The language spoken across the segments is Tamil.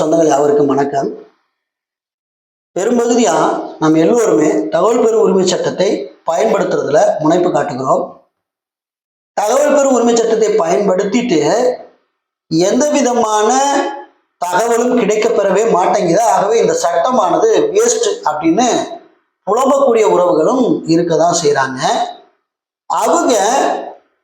சொந்தங்கள் யாவருக்கும் வணக்கம். பெரும்பகுதியா நாம் எல்லோருமே தகவல் பெறும் உரிமை சட்டத்தை பயன்படுத்துறதுல முனைப்பு காட்டுகிறோம். தகவல் பெறும் உரிமை சட்டத்தை பயன்படுத்திட்டு எந்த விதமான தகவலும் கிடைக்கப்பெறவே மாட்டேங்குது. ஆகவே இந்த சட்டமானது வேஸ்ட் அப்படின்னு புலம்பக்கூடிய உறவுகளும் இருக்க தான் செய்கிறாங்க அவங்க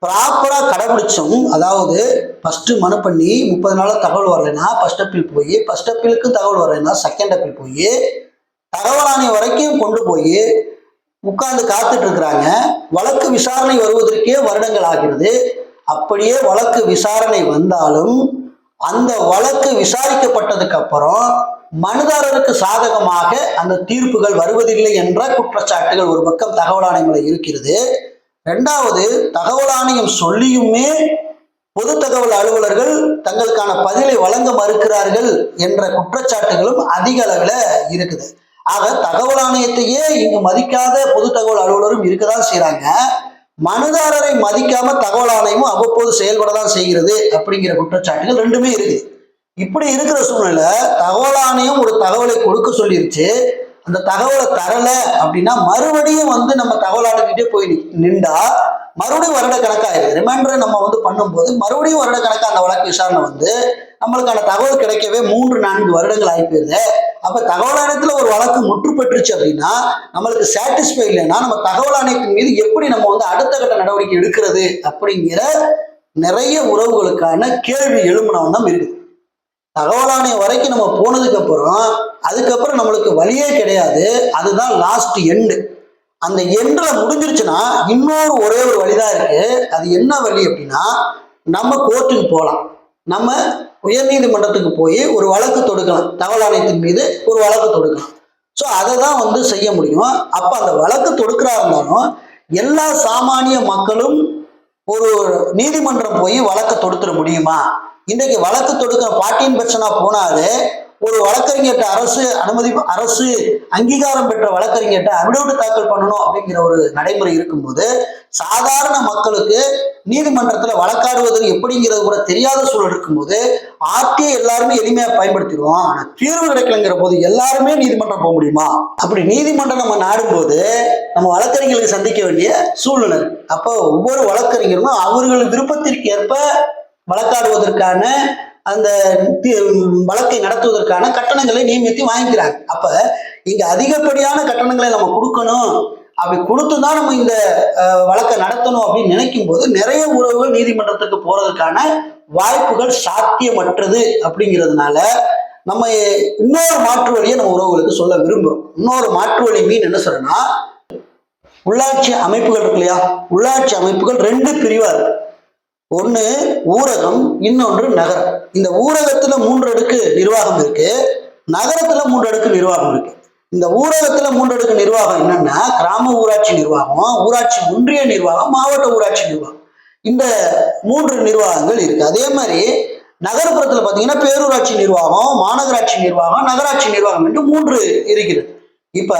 ப்ராப்பராக கடைபிடிச்சும் அதாவது ஃபஸ்ட்டு மனு பண்ணி முப்பது நாளில் தகவல் வரலைன்னா ஃபஸ்ட் அப்பீல் போய் ஃபஸ்ட் அப்பீலுக்கு தகவல் வரலைன்னா செகண்ட் அப்பீல் போய் தகவல் வரைக்கும் கொண்டு போய் உட்கார்ந்து காத்துட்டு இருக்கிறாங்க. வழக்கு விசாரணை வருவதற்கே வருடங்கள் ஆகிறது. அப்படியே வழக்கு விசாரணை வந்தாலும் அந்த வழக்கு விசாரிக்கப்பட்டதுக்கு அப்புறம் மனுதாரருக்கு சாதகமாக அந்த தீர்ப்புகள் வருவதில்லை என்ற குற்றச்சாட்டுகள் ஒரு பக்கம் தகவல் ஆணையங்களில் இருக்கிறது. ரெண்டாவது தகவல் ஆணையம் சொல்லியுமே பொது தகவல் அலுவலர்கள் தங்களுக்கான பதிலை வழங்க மறுக்கிறார்கள் என்ற குற்றச்சாட்டுகளும் அதிக அளவில் இருக்குது. ஆக தகவல் ஆணையத்தையே இங்கு மதிக்காத பொது தகவல் அலுவலரும் இருக்கதான் செய்கிறாங்க மனுதாரரை மதிக்காம தகவல் ஆணையமும் அவ்வப்போது செயல்பட தான் செய்கிறது அப்படிங்கிற குற்றச்சாட்டுகள் ரெண்டுமே இருக்குது. இப்படி இருக்கிற சூழ்நிலை தகவல் ஆணையம் ஒரு தகவலை கொடுக்க சொல்லிருச்சு. அந்த தகவலை தரல அப்படின்னா மறுபடியும் வந்து நம்ம தகவல் ஆணையத்திட்டே போய் நின்றா மறுபடியும் வருட கணக்காயிருக்கு ரிமைண்டரை நம்ம வந்து பண்ணும்போது மறுபடியும் வருட கணக்கா அந்த வழக்கு விசாரணை வந்து நம்மளுக்கான தகவல் கிடைக்கவே மூன்று நான்கு வருடங்கள் ஆகி போயிருது. அப்ப தகவல் ஆணையத்துல ஒரு வழக்கு முற்று பெற்றுச்சு அப்படின்னா நம்மளுக்கு சாட்டிஸ்ஃபை இல்லைன்னா நம்ம தகவல் ஆணையத்தின் மீது எப்படி நம்ம வந்து அடுத்த கட்ட நடவடிக்கை எடுக்கிறது அப்படிங்கிற நிறைய உறவுகளுக்கான கேள்வி எழுமணம் இருக்குது. தகவல் ஆணையம் வரைக்கும் நம்ம போனதுக்கு அப்புறம் அதுக்கப்புறம் நம்மளுக்கு வழியே கிடையாது. அதுதான் லாஸ்ட் எண்டு அந்த எண்டில் முடிஞ்சிருச்சுன்னா இன்னொரு ஒரே ஒரு வழிதான் இருக்கு. அது என்ன வழி அப்படின்னா நம்ம கோர்ட்டுக்கு போகலாம். நம்ம உயர்நீதிமன்றத்துக்கு போய் ஒரு வழக்கு தொடுக்கலாம். தகவல் ஆணையத்தின் மீது ஒரு வழக்கு தொடுக்கலாம். ஸோ அதை தான் வந்து செய்ய முடியும். அப்போ அந்த வழக்கு தொடுக்கிறா இருந்தாலும் எல்லா சாமானிய மக்களும் ஒரு நீதிமன்றம் போய் வழக்கு தொடுத்துட முடியுமா? இன்றைக்கு வழக்கு தொடுக்க பாட்டின் பிரச்சனை போனாலே ஒரு வழக்கறிஞர்கிட்ட அரசு அனுமதி அரசு அங்கீகாரம் பெற்ற வழக்கறிஞர்கிட்ட அபிடவிட் தாக்கல் பண்ணணும் அப்படிங்கிற ஒரு நடைமுறை இருக்கும்போது சாதாரண மக்களுக்கு நீதிமன்றத்துல வழக்காடுவது எப்படிங்கிறது கூட தெரியாத சூழல் இருக்கும்போது ஆர்டிஐ எல்லாருமே எளிமையா பயன்படுத்திடுவோம். ஆனா தீர்வு கிடைக்கலங்கிற போது எல்லாருமே நீதிமன்றம் போக முடியுமா? அப்படி நீதிமன்றம் நம்ம நாடும்போது நம்ம வழக்கறிஞர்களுக்கு சந்திக்க வேண்டிய சூழ்நிலை. அப்போ ஒவ்வொரு வழக்கறிஞரும் அவர்கள் விருப்பத்திற்கு ஏற்ப வழக்காடுவதற்கான அந்த வழக்கை நடத்துவதற்கான கட்டணங்களை நியமித்து வாங்கிக்கிறாங்க. அப்ப இங்க அதிகப்படியான கட்டணங்களை நம்ம கொடுக்கணும். அப்படி கொடுத்து தான் நம்ம இந்த வழக்கை நடத்தணும் அப்படின்னு நினைக்கும் போது நிறைய உறவுகள் நீதிமன்றத்துக்கு போறதுக்கான வாய்ப்புகள் சாத்தியமற்றது அப்படிங்கிறதுனால நம்ம இன்னொரு மாற்று வழியை நம்ம உறவுகளுக்கு சொல்ல விரும்புறோம். இன்னொரு மாற்று வழி மீன் என்ன சொல்றேன்னா உள்ளாட்சி அமைப்புகள் இருக்கு இல்லையா? உள்ளாட்சி அமைப்புகள் ரெண்டு பிரிவா இருக்கு. ஒன்று ஊரகம் இன்னொன்று நகரம். இந்த ஊரகத்துல மூன்று அடுக்கு நிர்வாகம் இருக்கு. நகரத்துல மூன்று அடுக்கு நிர்வாகம் இருக்கு. இந்த ஊரகத்துல மூன்று அடுக்கு நிர்வாகம் என்னன்னா கிராம ஊராட்சி நிர்வாகம் ஊராட்சி ஒன்றிய நிர்வாகம் மாவட்ட ஊராட்சி நிர்வாகம். இந்த மூன்று நிர்வாகங்கள் இருக்கு. அதே மாதிரி நகர்ப்புறத்துல பாத்தீங்கன்னா பேரூராட்சி நிர்வாகம் மாநகராட்சி நிர்வாகம் நகராட்சி நிர்வாகம் என்று மூன்று இருக்கிறது. இப்ப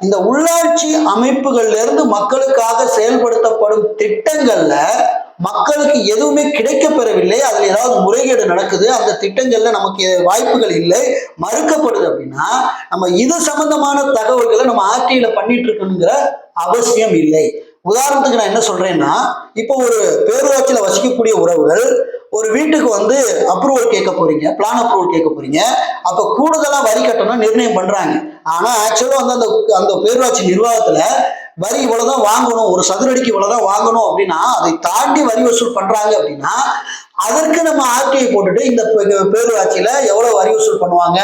இந்த உள்ளாட்சி அமைப்புகள்ல இருந்து மக்களுக்காக செயல்படுத்தப்படும் திட்டங்கள்ல மக்களுக்கு எதுவுமே கிடைக்கப்பெறவில்லை. அதுல ஏதாவது முறைகேடு நடக்குது அந்த திட்டங்கள்ல நமக்கு வாய்ப்புகள் இல்லை மறுக்கப்படுது அப்படின்னா நம்ம இது சம்பந்தமான தகவல்களை நம்ம ஆர்டியில பண்ணிட்டு இருக்கணுங்கிற அவசியம் இல்லை. உதாரணத்துக்கு நான் என்ன சொல்றேன்னா இப்போ ஒரு பேரூராட்சியில வசிக்கக்கூடிய உறவுகள் ஒரு வீட்டுக்கு வந்து அப்ரூவல் கேட்க போறீங்க பிளான் அப்ரூவல் கேட்க போறீங்க அப்ப கூடுதலா வரி கட்டணம் நிர்ணயம் பண்றாங்க. ஆனா ஆக்சுவலா வந்து அந்த அந்த பேரூராட்சி நிர்வாகத்துல வரி இவ்வளவுதான் வாங்கணும் ஒரு சதுரடிக்கு இவ்வளவுதான் வாங்கணும் அப்படின்னா அதை தாண்டி வரி வசூல் பண்றாங்க அப்படின்னா அதற்கு நம்ம ஆர்டிஐ போட்டுட்டு இந்த பே- பேரூராட்சியில எவ்வளவு வரி வசூல் பண்ணுவாங்க?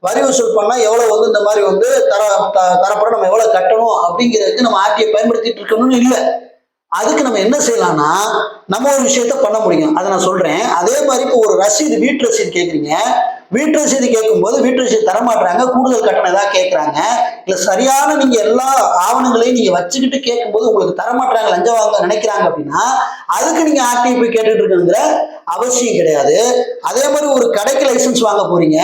வரி வசூல் பண்ணா எவ்வளவு வந்து இந்த மாதிரி வந்து தர த- தரப்பட நம்ம எவ்வளவு கட்டணும் அப்படிங்கிறதுக்கு நம்ம ஆர்டிஐ பயன்படுத்திட்டு இருக்கணும்னு இல்லை. அதுக்கு நம்ம என்ன செய்யலாம்னா நம்ம ஒரு விஷயத்த பண்ண முடியும். அதை நான் சொல்றேன். அதே மாதிரி இப்போ ஒரு ரசீது வீட்டு ரசீது கேட்குறீங்க வீட்டு ரசீது கேட்கும்போது வீட்டு ரசீது தரமாட்டுறாங்க கூடுதல் கட்டணம் ஏதாவது கேட்குறாங்க. இல்லை சரியான நீங்கள் எல்லா ஆவணங்களையும் நீங்கள் வச்சுக்கிட்டு கேட்கும்போது உங்களுக்கு தரமாட்டுறாங்க லஞ்சம் வாங்க நினைக்கிறாங்க அப்படின்னா அதுக்கு நீங்கள் ஆர்டிபி போய் கேட்டுட்டு இருக்கணுங்கிற அவசியம் கிடையாது. அதே மாதிரி ஒரு கடைக்கு லைசன்ஸ் வாங்க போறீங்க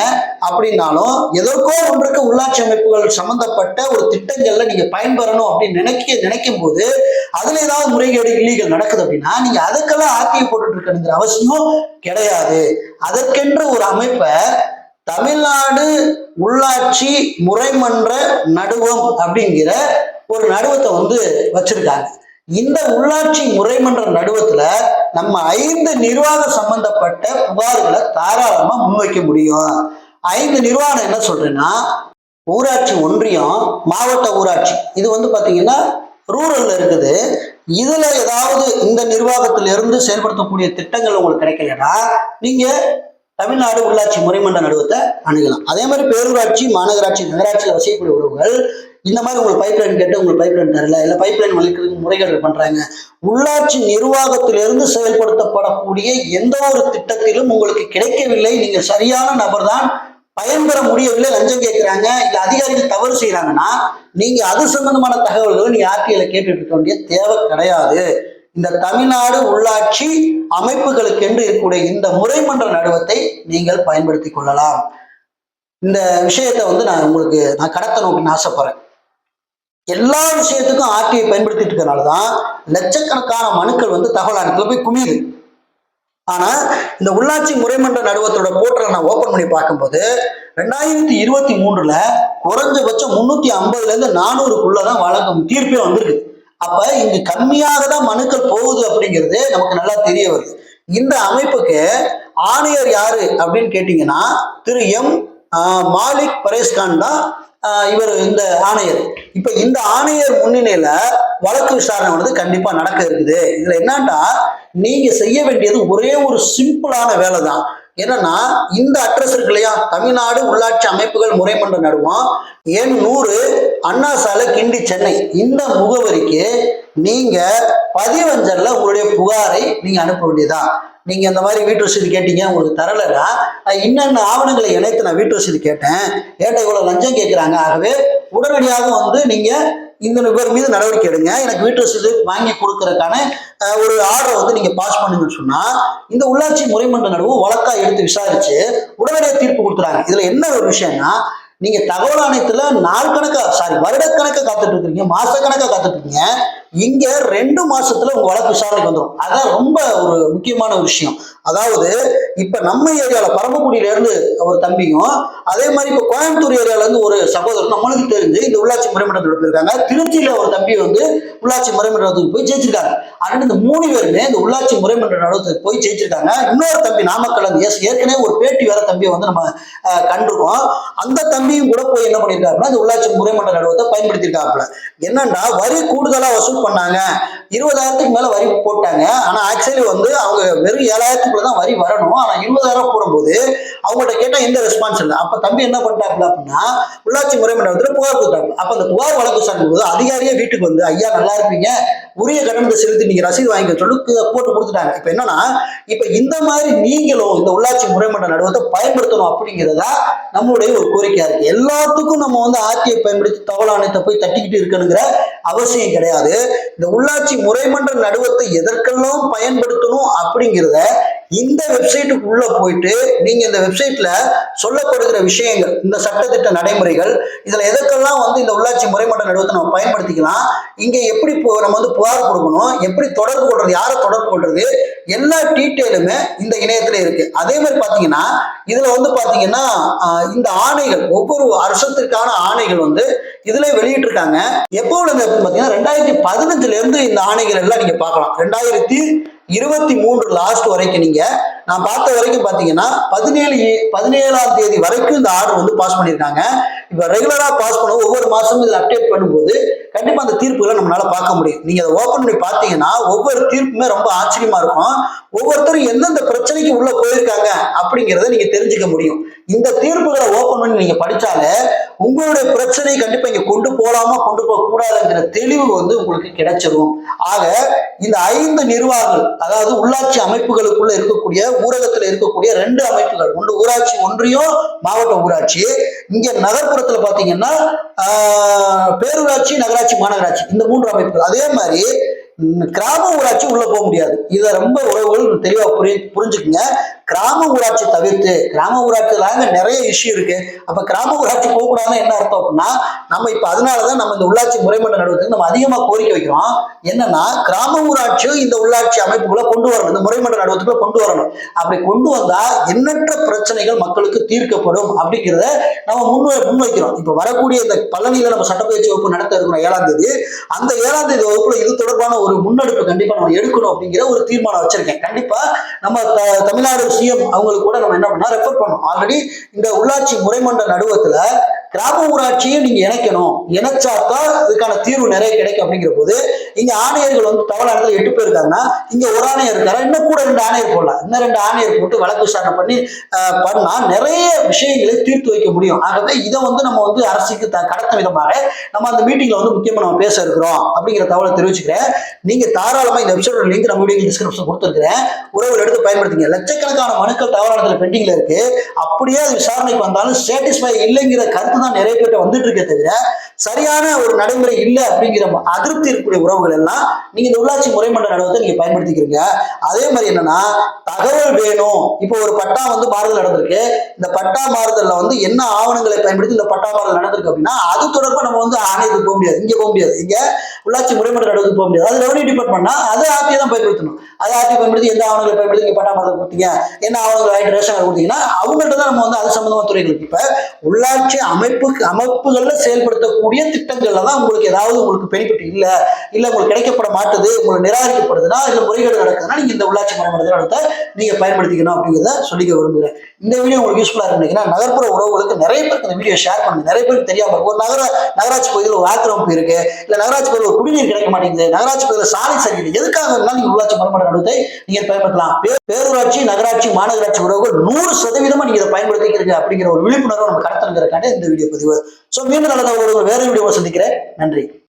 அப்படின்னாலும் எதற்கோ ஒன்றுக்கு உள்ளாட்சி அமைப்புகள் சம்பந்தப்பட்ட ஒரு திட்டங்கள்ல நீங்க பயன்பெறணும் அப்படின்னு நினைக்க நினைக்கும் போது அதுல ஏதாவது முறைகேடு இல்லீகல் நடக்குது அப்படின்னா நீங்க அதுக்கெல்லாம் ஆக்கிய போட்டுட்டு இருக்கணுங்கிற அவசியம் கிடையாது. அதற்கென்ற ஒரு அமைப்பை தமிழ்நாடு உள்ளாட்சி முறைமன்ற நடுவம் அப்படிங்கிற ஒரு நடுவத்தை வந்து வச்சிருக்காங்க. இந்த உள்ளாட்சி முறைமன்ற நடுவத்துல நம்ம ஐந்து நிர்வாக சம்பந்தப்பட்ட புகார்களை தாராளமா முன்வைக்க முடியும். ஐந்து நிர்வாகம் என்ன சொல்றேன்னா ஊராட்சி ஒன்றியம் மாவட்ட ஊராட்சி. இது வந்து பாத்தீங்கன்னா ரூரல்ல இருக்குது. இதுல ஏதாவது இந்த நிர்வாகத்தில இருந்து செயல்படுத்தக்கூடிய திட்டங்கள் உங்களுக்கு கிடைக்கலன்னா நீங்க தமிழ்நாடு உள்ளாட்சி முறைமன்ற நடுவத்தை அணுகலாம். அதே மாதிரி பேரூராட்சி மாநகராட்சி நகராட்சியில் வசிக்கக்கூடிய உறவுகள் இந்த மாதிரி உங்களுக்கு பைப் லைன் கேட்டு உங்களுக்கு பைப் லைன் தரல. இல்லை பைப் லைன் வலிக்கிறதுக்கு முறைகேடு பண்றாங்க. உள்ளாட்சி நிர்வாகத்திலிருந்து செயல்படுத்தப்படக்கூடிய எந்த ஒரு திட்டத்திலும் உங்களுக்கு கிடைக்கவில்லை. நீங்க சரியான நபர் தான் பயன்பெற முடியவில்லை. லஞ்சம் கேட்கிறாங்க இல்ல அதிகாரிகள் தவறு செய்யறாங்கன்னா நீங்க அது சம்பந்தமான தகவல்களும் நீ ஆர்டிஐல கேட்டுட்டு இருக்க வேண்டிய தேவை கிடையாது. இந்த தமிழ்நாடு உள்ளாட்சி அமைப்புகளுக்கு என்று இருக்கக்கூடிய இந்த முறைமன்ற நடுவத்தை நீங்கள் பயன்படுத்திக் கொள்ளலாம். இந்த விஷயத்தை வந்து நான் உங்களுக்கு நான் கடத்தணும் அப்படின்னு ஆசைப்படுறேன். எல்லா விஷயத்துக்கும் ஆர்டிஐ பயன்படுத்திட்டு இருக்கறனால தான் லட்சக்கணக்கான மனுக்கள் வந்து தகவல் ஆணையத்தில் போய் குமியுது. ஆனா இந்த உள்ளாட்சி முறைமன்ற நடுவத்தோட போர்ட்டலை நான் ஓபன் பண்ணி பார்க்கும்போது ரெண்டாயிரத்தி இருபத்தி மூன்றுல குறைஞ்சபட்சம் முன்னூத்தி ஐம்பதுல இருந்து நானூறுக்குள்ளதான் வழங்கும் தீர்ப்பே வந்திருக்கு. அப்ப இங்கு கம்மியாக தான் மனுக்கள் போகுது அப்படிங்கிறது நமக்கு நல்லா தெரிய வருது. இந்த அமைப்புக்கு ஆணையர் யாரு அப்படின்னு கேட்டீங்கன்னா திரு எம் ஆஹ், மாலிக் பரேஸ்கான் தான் இவர் இந்த ஆணையர். இப்ப இந்த ஆணையர் முன்னிலையில வழக்கு விசாரணை வந்து கண்டிப்பா நடக்க இருக்குது. இதுல என்னன்னா நீங்க செய்ய வேண்டியது ஒரே ஒரு சிம்பிளான வேலை தான் என்னன்னா இந்த அட்ரஸ் இருக்கு இல்லையா? தமிழ்நாடு உள்ளாட்சி அமைப்புகள் முறைமன்ற நடுவோம். என் நூறு அண்ணா சாலை கிண்டி சென்னை. இந்த முகவரிக்கு நீங்க பதிவஞ்சல்ல உங்களுடைய புகாரை நீங்க அனுப்ப வேண்டியதா? நீங்க இந்த மாதிரி வீட்டு வசதி கேட்டீங்க உங்களுக்கு தரலைன்னா என்னென்ன இன்னென்ன ஆவணங்களை இணைத்து நான் வீட்டு வசதி கேட்டேன். ஏட்ட இவ்வளவு லஞ்சம் கேட்கிறாங்க. ஆகவே உடனடியாக வந்து நீங்க இந்த பேர் மீது நடவடிக்கை எடுங்க. எனக்கு வீட்டு வசதி வாங்கி கொடுக்கறதுக்கான ஒரு ஆர்டரை வந்து நீங்க பாஸ் பண்ணுங்கன்னு சொன்னா இந்த உள்ளாட்சி முறைமன்ற நடுவு வழக்கா எடுத்து விசாரிச்சு உடனடியாக தீர்ப்பு கொடுத்துறாங்க. இதுல என்ன ஒரு விஷயம்னா நீங்க தகவல் ஆணையத்துல நாள் கணக்கா சாரி வருடக்கணக்கா காத்துட்டு இருக்கீங்க மாச கணக்கா காத்துட்டு இருக்கீங்க. இங்க ரெண்டு மாசத்துல உங்க வழக்கு விசாரணைக்கு வந்துடும் அதான் ரொம்ப ஒரு முக்கியமான ஒரு விஷயம். அதாவது இப்ப நம்ம ஏரியால பரமக்குடியில இருந்து ஒரு தம்பியும் அதே மாதிரி இப்ப கோயம்புத்தூர் ஏரியால இருந்து ஒரு சகோதரர் நம்மளுக்கு தெரிஞ்சு இந்த உள்ளாட்சி முறைமன்றத்தில் போயிருக்காங்க. திருச்சியில ஒரு தம்பி வந்து உள்ளாட்சி முறைமன்றத்துக்கு போய் ஜெயிச்சிருக்காங்க அதனால இந்த மூணு பேருமே இந்த உள்ளாட்சி முறைமன்ற நடத்துக்கு போய் ஜெயிச்சிருக்காங்க. இன்னொரு தம்பி நாமக்கல் எஸ் ஏற்கனவே ஒரு பேட்டி வேற தம்பியை வந்து நம்ம கண்டிருக்கோம். அந்த தம்பியும் கூட போய் என்ன பண்ணியிருக்காருன்னா இந்த உள்ளாட்சி முறைமன்ற நடுவத்தை பயன்படுத்தியிருக்காப்புல என்னன்னா வரி கூடுதலா வசூல் பண்ணாங்க. இருபதாயிரத்துக்கு மேல வரி போட்டாங்க. ஆனா ஆக்சுவலி வந்து அவங்க வெறும் ஏழாயிரத்துக்குள்ள தான் வரி வரணும். ஆனா இருபதாயிரம் போடும்போது அவங்கள்ட்ட கேட்டா எந்த ரெஸ்பான்ஸ் இல்லை. அப்ப தம்பி என்ன பண்ணிட்டாப்ல அப்படின்னா உள்ளாட்சி முறை முறைமன்றத்தில் புகார் கொடுத்தாங்க அப்ப அந்த புகார் வழக்கு சார்ந்த போது அதிகாரியே வீட்டுக்கு வந்து ஐயா நல்லா இருப்பீங்க உரிய கட்டணத்தை செலுத்தி நீங்க ரசீது வாங்கிக்க சொல்லி போட்டு கொடுத்துட்டாங்க. இப்ப என்னன்னா இப்ப இந்த மாதிரி நீங்களும் இந்த உள்ளாட்சி முறைமன்ற நடுவத்தை பயன்படுத்தணும் அப்படிங்கிறதா நம்மளுடைய ஒரு கோரிக்கையா இருக்கு. எல்லாத்துக்கும் நம்ம வந்து ஆட்சியை பயன்படுத்தி தகவல் ஆணையத்தை போய் தட்டிக்கிட்டு இருக்கணுங்கிற அவசியம் கிடையாது. இந்த உள்ளாட்சி முறைமன்ற நடுவத்தை எதற்கெல்லாம் பயன்படுத்தணும் அப்படிங்கிறத இந்த வெப்சைட்டுக்கு உள்ள போயிட்டு நீங்க இந்த வெப்சைட்ல சொல்லப்படுகிற விஷயங்கள் இந்த சட்டத்திட்ட நடைமுறைகள் இதுல எதற்கெல்லாம் வந்து இந்த உள்ளாட்சி முறைமன்ற நடுவத்தை நம்ம பயன்படுத்திக்கலாம் இங்க எப்படி நம்ம வந்து புகார் கொடுக்கணும் எப்படி தொடர்பு கொள்றது யாரை தொடர்பு கொள்றது எல்லா டீட்டெயிலுமே இந்த இணையத்துல இருக்கு. அதே மாதிரி பாத்தீங்கன்னா இதுல வந்து பாத்தீங்கன்னா இந்த ஆணைகள் ஒவ்வொரு அரசத்திற்கான ஆணைகள் வந்து இதுல வெளியிட்டிருக்காங்க. எப்போ இருந்து பாத்தீங்கன்னா ரெண்டாயிரத்தி பதினஞ்சுல இருந்து இந்த ஆணைகள் எல்லாம் நீங்க பார்க்கலாம். ரெண்டாயிரத்தி இருபத்தி மூன்று லாஸ்ட் வரைக்கும் நீங்க நான் பார்த்த வரைக்கும் பாத்தீங்கன்னா பதினேழு பதினேழாம் தேதி வரைக்கும் இந்த ஆர்டர் வந்து பாஸ் பண்ணியிருக்காங்க. இப்ப ரெகுலரா பாஸ் பண்ண ஒவ்வொரு மாசமும் இதில் அப்டேட் பண்ணும்போது கண்டிப்பா அந்த தீர்ப்புகளை நம்மளால பார்க்க முடியும். நீங்க அதை ஓபன் பண்ணி பார்த்தீங்கன்னா ஒவ்வொரு தீர்ப்புமே ரொம்ப ஆச்சரியமா இருக்கும். ஒவ்வொருத்தரும் எந்தெந்த பிரச்சனைக்கு உள்ள போயிருக்காங்க அப்படிங்கிறத நீங்க தெரிஞ்சுக்க முடியும். இந்த தீர்ப்புகளை ஓபன் பண்ணி நீங்க படிச்சாலே உங்களுடைய பிரச்சனை கண்டிப்பா இங்க கொண்டு போலாமா கொண்டு போக கூடாதுங்கிற தெளிவு வந்து உங்களுக்கு கிடைச்சிரும். ஆக இந்த ஐந்து நிர்வாகங்கள் அதாவது உள்ளாட்சி அமைப்புகளுக்குள்ள இருக்கக்கூடிய ஊரகத்துல இருக்கக்கூடிய ரெண்டு அமைப்புகள் ஒன்று ஊராட்சி ஒன்றியம் மாவட்ட ஊராட்சி. இங்க நகர்ப்புறத்துல பாத்தீங்கன்னா பேரூராட்சி நகராட்சி மாநகராட்சி இந்த மூன்று அமைப்புகள். அதே மாதிரி கிராம ஊராட்சி உள்ள போக முடியாது. இதை ரொம்ப உறவுகள் தெளிவா புரி புரிஞ்சுக்குங்க. கிராம ஊராட்சி தவிர்த்து கிராம ஊராட்சி தாங்க நிறைய இஷ்யூ இருக்கு. அப்ப கிராம ஊராட்சி போகக்கூடாதுன்னு என்ன அர்த்தம் அப்படின்னா நம்ம இப்ப அதனாலதான் நம்ம இந்த உள்ளாட்சி முறைமன்ற நடுவத்துக்கு நம்ம அதிகமா கோரிக்கை வைக்கிறோம். என்னன்னா கிராம ஊராட்சியும் இந்த உள்ளாட்சி அமைப்புக்குள்ள கொண்டு வரணும். இந்த முறைமன்ற நடுவத்துக்குள்ள கொண்டு வரணும். அப்படி கொண்டு வந்தா எண்ணற்ற பிரச்சனைகள் மக்களுக்கு தீர்க்கப்படும் அப்படிங்கிறத நம்ம முன்வை முன்வைக்கிறோம் இப்ப வரக்கூடிய இந்த பழனியில நம்ம சட்டப்பயிற்சி வகுப்பு நடத்த இருக்கிறோம் ஏழாம் தேதி. அந்த ஏழாம் தேதி வகுப்புல இது தொடர்பான ஒரு முன்னெடுப்பு கண்டிப்பா நம்ம எடுக்கணும் அப்படிங்கிற ஒரு தீர்மானம் வச்சிருக்கேன். கண்டிப்பா நம்ம த- தமிழ்நாடு விஷயம் அவங்களுக்கு கூட நம்ம என்ன பண்ணா ரெஃபர் பண்ணோம் ஆல்ரெடி இந்த உள்ளாட்சி முறைமன்ற நடுவத்துல கிராம ஊராட்சியும் நீங்க இணைக்கணும். இணைச்சாதான் இதுக்கான தீர்வு நிறைய கிடைக்கும் அப்படிங்கிற போது இங்க ஆணையர்கள் வந்து தமிழ்நாட்டில் எட்டு பேர் இருக்காங்கன்னா இங்க ஒரு ஆணையர் இருக்காரா? இன்னும் கூட ரெண்டு ஆணையர் போடலாம் இன்னும் ரெண்டு ஆணையர் போட்டு வழக்கு விசாரணை பண்ணி பண்ணா நிறைய விஷயங்களை தீர்த்து வைக்க முடியும். ஆகவே இதை வந்து நம்ம வந்து அரசுக்கு த- கடத்த விதமாக நம்ம அந்த மீட்டிங்ல வந்து முக்கியமா நம்ம பேச இருக்கிறோம் அப்படிங்கிற தகவலை தெரிவிச்சுக்கிறேன். நீங்க தாராளமா இந்த எபிசோட லிங்க் நம்ம வீடியோ டிஸ்கிரிப்ஷன் கொடுத்துருக்கிறேன். உறவுகள் எடுத்து பயன்படுத்திங்க. லட்சக்கணக்கான மனுக்கள் தகவலாளர்கள் பெண்டிங்ல இருக்கு. அப்படியே அது விசாரணைக்கு வந்தாலும் சாட்டிஸ்ஃபை இல்லைங்கிற கருத்து தான் நிறைய பேர்ட்ட வந்துட்டு இருக்கே தவிர சரியான ஒரு நடைமுறை இல்லை அப்படிங்கிற அதிருப்தி இருக்கக்கூடிய உறவுகள் எல்லாம் நீங்க இந்த உள்ளாட்சி முறைமன்ற நடவத்தை நீங்க பயன்படுத்திக்கிறீங்க. அதே மாதிரி என்னன்னா தகவல் வேணும். இப்போ ஒரு பட்டா வந்து மாறுதல் நடந்திருக்கு. இந்த பட்டா மாறுதல்ல வந்து என்ன ஆவணங்களை பயன்படுத்தி இந்த பட்டா மாறுதல் நடந்திருக்கு அப்படின்னா அது தொடர்பா நம்ம வந்து ஆணையத்துக்கு போக முடியாது. இங்க போக முடியாது. இங்க உள்ளாட்சி முறைமன்ற நடவத்துக்கு போக முடியாது. அது ரெவன்யூ டிபார்ட்மெண்ட்னா அதை ஆர்டியை தான் பயன்படுத்தணும். அதை ஆர்டி பயன்படுத்தி எந்த ஆவணங்களை பயன்படுத்தி நீங்க பட்டா மாறுதல் கொடுத்தீங்க என்ன ஆவணங்கள் ஆயிட்டு ரேஷன் கார்டு கொடுத்தீங்கன்னா அவங்கள்ட்ட தான் நம்ம வந்து அது சம்பந்தமான துறைகளுக்கு இப்ப உள்ளாட்சி அமைப்புக்கு அமைப்புகள்ல செயல்படுத்தக்கூடிய திட்டங்கள்ல தான் உங்களுக்கு ஏதாவது உங்களுக்கு பெனிஃபிட் இல்ல இல்ல உங்களுக்கு கிடைக்கப்பட மாட்டுது உங்களுக்கு நிராகரிக்கப்படுதுன்னா இல்ல முறைகேடு நடக்குதுன்னா நீங்க இந்த உள்ளாட்சி மன்ற நடத்த நீங்க பயன்படுத்திக்கணும் அப்படிங்கிறத சொல்லிக்க விரும்புகிறேன். இந்த வீடியோ உங்களுக்கு யூஸ்ஃபுல்லா இருந்தீங்கன்னா நகர்ப்புற உறவுகளுக்கு நிறைய பேருக்கு இந்த வீடியோ ஷேர் பண்ணுங்க. நிறைய பேருக்கு தெரியாம ஒரு நகர நகராட்சி பகுதியில் ஒரு ஆக்கிரமிப்பு இருக்கு. இல்ல நகராட்சி பகுதியில் ஒரு குடிநீர் கிடைக்க மாட்டேங்குது. நகராட்சி பகுதியில் சாலை சரியில்லை. எதுக்காக இருந்தாலும் நீங்க உள்ளாட்சி முறைமன்ற நடத்தை நீங்க பயன்படுத்தலாம். பேரூராட்சி நகராட்சி மாநகராட்சி உறவுகள் நூறு சதவீதமா நீங்க இதை பயன்படுத்திக்கிறீங்க அப்படிங்கிற ஒரு விழிப்புணர்வு நம்ம கடத்தணுங்கிறக்காண்டி இந்த வீடியோ பதிவு. ஸோ மீண்டும் நல்லதாக ஒரு வேற வீடியோவை சந்திக்கிறேன். நன்றி.